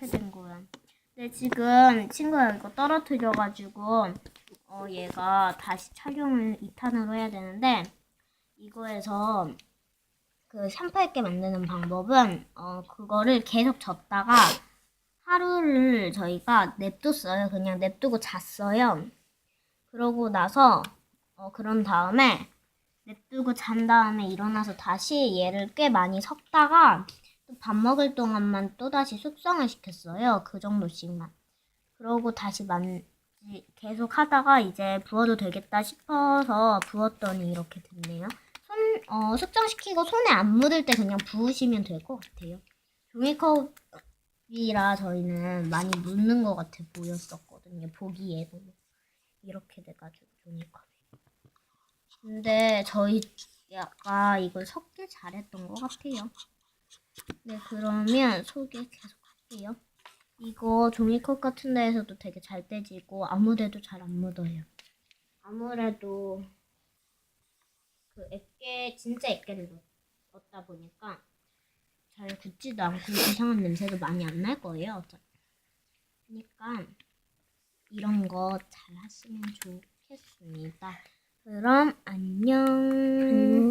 이렇게 된 거야. 근데 지금 친구가 이거 떨어뜨려가지고 어 얘가 다시 촬영을 2탄으로 해야 되는데 이거에서 그 샴푸했게 만드는 방법은 어 그거를 계속 젓다가 하루를 저희가 냅뒀어요. 그냥 냅두고 잤어요. 그러고 나서 어 그런 다음에 냅두고 잔 다음에 일어나서 다시 얘를 꽤 많이 섞다가 또 밥 먹을 동안만 또 다시 숙성을 시켰어요. 그 정도씩만. 그러고 다시 만 계속 하다가 이제 부어도 되겠다 싶어서 부었더니 이렇게 됐네요. 손, 어, 숙성시키고 손에 안 묻을 때 그냥 부으시면 될 것 같아요. 종이컵이라 저희는 많이 묻는 것 같아 보였었거든요. 보기에도. 이렇게 돼가지고 종이컵이. 근데 저희 약간 이걸 섞길 잘했던 것 같아요. 네, 그러면 소개 계속 할게요. 이거 종이컵 같은 데에서도 되게 잘 떼지고 아무데도 잘 안 묻어요. 아무래도 그 액계 진짜 액계를 넣- 넣다 보니까 잘 굳지도 않고 이상한 냄새도 많이 안 날 거예요. 어차피. 그러니까 이런 거 잘 하시면 좋겠습니다. 그럼 안녕. 안녕.